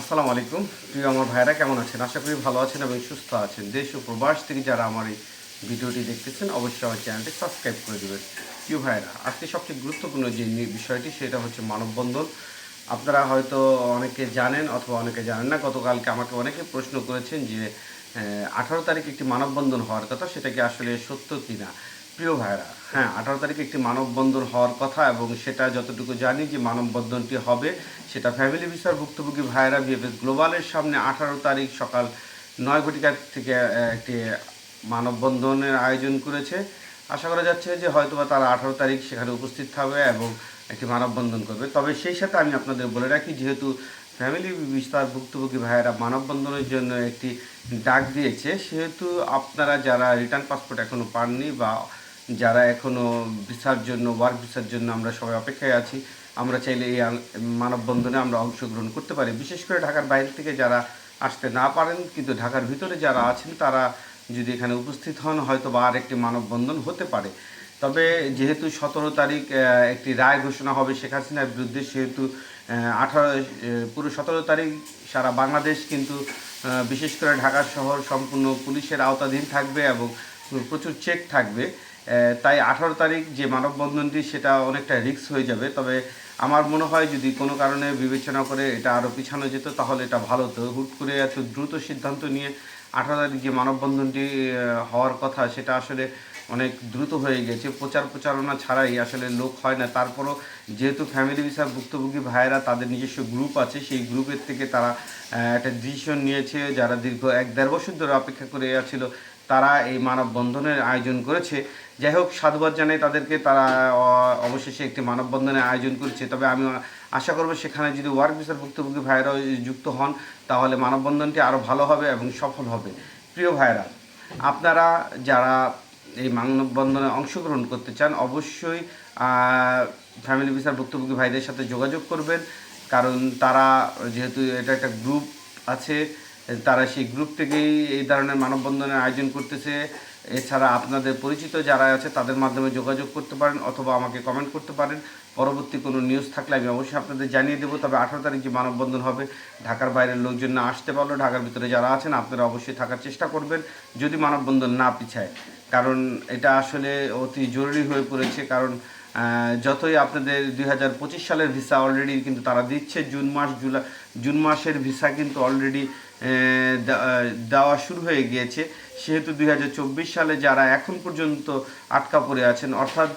আসসালামু আলাইকুম। প্রিয় আমার ভাইরা কেমন আছেন? আশা করি ভালো আছেন এবং সুস্থ আছেন। দেশ ও প্রবাস থেকে যারা আমার এই ভিডিওটি দেখতেছেন, অবশ্যই আমার চ্যানেলটি সাবস্ক্রাইব করে দেবেন। প্রিয় ভাইরা আজকে সবচেয়ে গুরুত্বপূর্ণ যে বিষয়টি, সেটা হচ্ছে মানববন্ধন। আপনারা হয়তো অনেকে জানেন অথবা অনেকে জানেন না, গতকালকে আমাকে অনেকে প্রশ্ন করেছেন যে আঠারো তারিখ একটি মানববন্ধন হওয়ার কথা, সেটা কি আসলে সত্য কি না প্রিয় ভাইরা হ্যাঁ আঠারো তারিখে একটি মানববন্ধন হওয়ার কথা এবং সেটা যতটুকু জানি যে মানববন্ধনটি হবে, সেটা ফ্যামিলি ভিসার ভুক্তভোগী ভাইরা বিএফএস গ্লোবালের সামনে আঠারো তারিখ সকাল নয় ঘটিকা থেকে একটি মানববন্ধনের আয়োজন করেছে। আশা করা যাচ্ছে যে হয়তোবা তারা আঠারো তারিখ সেখানে উপস্থিত থাকবে এবং একটি মানববন্ধন করবে। তবে সেই সাথে আমি আপনাদের বলে রাখি, যেহেতু ফ্যামিলি বিস্তার ভুক্তভোগী ভাইয়েরা মানববন্ধনের জন্য একটি ডাক দিয়েছে, সেহেতু আপনারা যারা রিটার্ন পাসপোর্ট এখনও পাননি বা যারা এখনও ভিসার জন্য ওয়ার্ক ভিসার জন্য আমরা সবাই অপেক্ষায় আছি, আমরা চাইলে এই মানববন্ধনে আমরা অংশগ্রহণ করতে পারি। বিশেষ করে ঢাকার বাইরে থেকে যারা আসতে না পারেন, কিন্তু ঢাকার ভিতরে যারা আছেন, তারা যদি এখানে উপস্থিত হন হয়তো বা আর একটি মানববন্ধন হতে পারে। তবে যেহেতু সতেরো তারিখ একটি রায় ঘোষণা হবে শেখ হাসিনার বিরুদ্ধে, সেহেতু আঠারো পুরো সতেরো তারিখ সারা বাংলাদেশ কিন্তু বিশেষ করে ঢাকা শহর সম্পূর্ণ পুলিশের আওতাধীন থাকবে এবং প্রচুর চেক থাকবে। তাই আঠারো তারিখ যে মানববন্ধনটি, সেটা অনেকটা রিক্স হয়ে যাবে। তবে আমার মনে হয় যদি কোনো কারণে বিবেচনা করে এটা আরও পিছানো যেত, তাহলে এটা ভালো হতো। হুট করে এত দ্রুত সিদ্ধান্ত নিয়ে আঠারো তারিখ যে মানববন্ধনটি হওয়ার কথা, সেটা আসলে অনেক দ্রুত হয়ে গেছে। প্রচার প্রচারণা ছাড়াই আসলে লোক হয় না। তারপরও যেহেতু ফ্যামিলি ভিসার ভুক্তভোগী ভাইয়েরা তাদের নিজস্ব গ্রুপ আছে, সেই গ্রুপের থেকে তারা একটা ডিসিশন নিয়েছে। যারা দীর্ঘ এক দেড় বছর ধরে অপেক্ষা করে ছিল তারা এই মানববন্ধনের আয়োজন করেছে। যাই হোক, সাধুবাদ জানাই তাদেরকে। তারা অবশেষে একটি মানববন্ধনের আয়োজন করেছে। তবে আমি আশা করব সেখানে যদি ওয়ার্ক ভিসার ভুক্তভোগী ভাইয়েরাও যুক্ত হন, তাহলে মানববন্ধনটি আরও ভালো হবে এবং সফল হবে। প্রিয় ভাইয়েরা, আপনারা যারা এই মানববন্ধনে অংশগ্রহণ করতে চান, অবশ্যই ফ্যামিলি ভিসার ভুক্তভোগী ভাইদের সাথে যোগাযোগ করবেন। কারণ তারা যেহেতু এটা একটা গ্রুপ আছে, তারা সেই গ্রুপ থেকেই এই ধরনের মানববন্ধনের আয়োজন করতেছে। এছাড়া আপনাদের পরিচিত যারা আছে, তাদের মাধ্যমে যোগাযোগ করতে পারেন অথবা আমাকে কমেন্ট করতে পারেন। পরবর্তী কোনো নিউজ থাকলে আমি অবশ্যই আপনাদের জানিয়ে দেবো। তবে আঠারো তারিখ যে মানববন্ধন হবে। ঢাকার বাইরের লোকজন না আসতে পারল। ঢাকার ভিতরে যারা আছেন, আপনারা অবশ্যই থাকার চেষ্টা করবেন। যদি মানববন্ধন না পিছায় কারণ এটা আসলে অতি জরুরি হয়ে পড়েছে, কারণ যতই আপনাদের দুই হাজার পঁচিশ সালের ভিসা অলরেডি কিন্তু তারা দিচ্ছে, জুন মাস জুলাই জুন মাসের ভিসা কিন্তু অলরেডি দেওয়া শুরু হয়ে গিয়েছে। সেহেতু দুই হাজার চব্বিশ সালে যারা এখন পর্যন্ত আটকা পড়ে আছেন, অর্থাৎ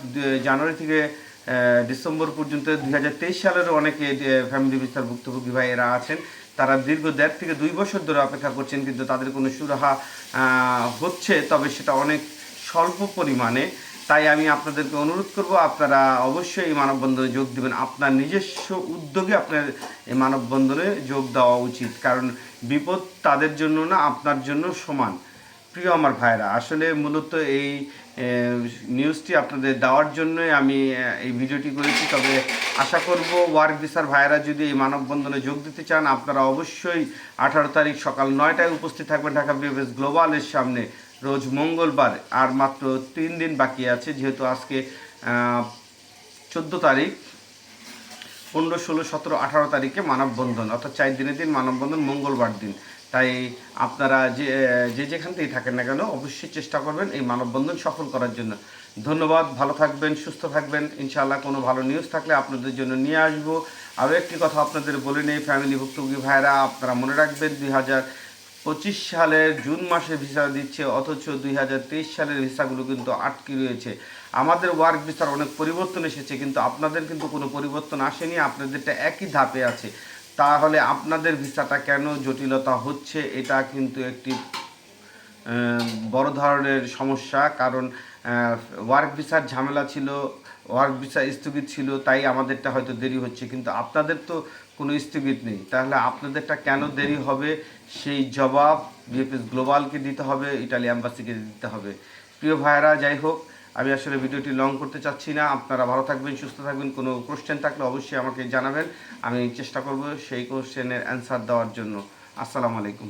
জানুয়ারি থেকে ডিসেম্বর পর্যন্ত দুই হাজার তেইশ সালেরও অনেকে ফ্যামিলি ভিসার ভুক্তভোগী ভাইয়েরা আছেন, তারা দীর্ঘ দেড় থেকে দুই বছর ধরে অপেক্ষা করছেন, কিন্তু তাদের কোনো সুরাহা হচ্ছে, তবে সেটা অনেক স্বল্প পরিমাণে। তাই আমি আপনাদেরকে অনুরোধ করব, আপনারা অবশ্যই এই মানববন্ধনে যোগ দেবেন। আপনার নিজস্ব উদ্যোগে আপনার এই মানববন্ধনে যোগ দেওয়া উচিত, কারণ বিপদ তাদের জন্য না, আপনার জন্য সমান। প্রিয় আমার ভাইরা আসলে মূলত এই নিউজটি আপনাদের দেওয়ার জন্যই আমি এই ভিডিওটি করেছি। তবে আশা করব, ওয়ার্ক ভিসার ভাইরা যদি এই মানববন্ধনে যোগ দিতে চান, আপনারা অবশ্যই আঠারো তারিখ সকাল নয়টায় উপস্থিত থাকবেন ঢাকা বিএফএস গ্লোবালের সামনে। রোজ মঙ্গলবার আর মাত্র তিন দিন বাকি আছে, যেহেতু আজকে চোদ্দ তারিখ, পনেরো, ষোলো, সতেরো, আঠারো তারিখে মানববন্ধন, অর্থাৎ চার দিনের দিন মানববন্ধন মঙ্গলবার দিন। তাই আপনারা যে যে যেখান থেকেই থাকেন না কেন, অবশ্যই চেষ্টা করবেন এই মানববন্ধন সফল করার জন্য। ধন্যবাদ, ভালো থাকবেন, সুস্থ থাকবেন। ইনশাআল্লাহ কোনো ভালো নিউজ থাকলে আপনাদের জন্য নিয়ে আসব। আরও একটি কথা আপনাদের বলে নেই ফ্যামিলি ভুক্তভোগী ভাইরা আপনারা মনে রাখবেন, দুই হাজার পঁচিশ সালের জুন মাসে ভিসা দিচ্ছে, অথচ দুই হাজার তেইশ সালের ভিসাগুলো কিন্তু আটকে রয়েছে। আমাদের ওয়ার্ক ভিসার অনেক পরিবর্তন এসেছে, কিন্তু আপনাদের কিন্তু কোনো পরিবর্তন আসেনি, আপনাদেরটা একই ধাপে আছে। তাহলে আপনাদের ভিসাটা কেন জটিলতা হচ্ছে, এটা কিন্তু একটি বড় ধরনের সমস্যা, কারণ ওয়ার্ক ভিসার ঝামেলা ছিল ওয়ার্ক ভিসা স্থগিত ছিল, তাই আমাদেরটা হয়তো দেরি হচ্ছে। কিন্তু আপনাদের তো কোনো স্থগিত নেই। তাহলে আপনাদেরটা কেন দেরি হবে? সেই জবাব বিএফএস গ্লোবালকে দিতে হবে ইটালি অ্যাম্বাসিকে দিতে হবে। প্রিয় ভাইয়েরা, যাই হোক, আমি আসলে ভিডিওটি লং করতে চাচ্ছি না। আপনারা ভালো থাকবেন, সুস্থ থাকবেন। কোনো কোশ্চেন থাকলে অবশ্যই আমাকে জানাবেন। আমি চেষ্টা করব সেই কোশ্চেনের অ্যান্সার দেওয়ার জন্য। আসসালামু আলাইকুম।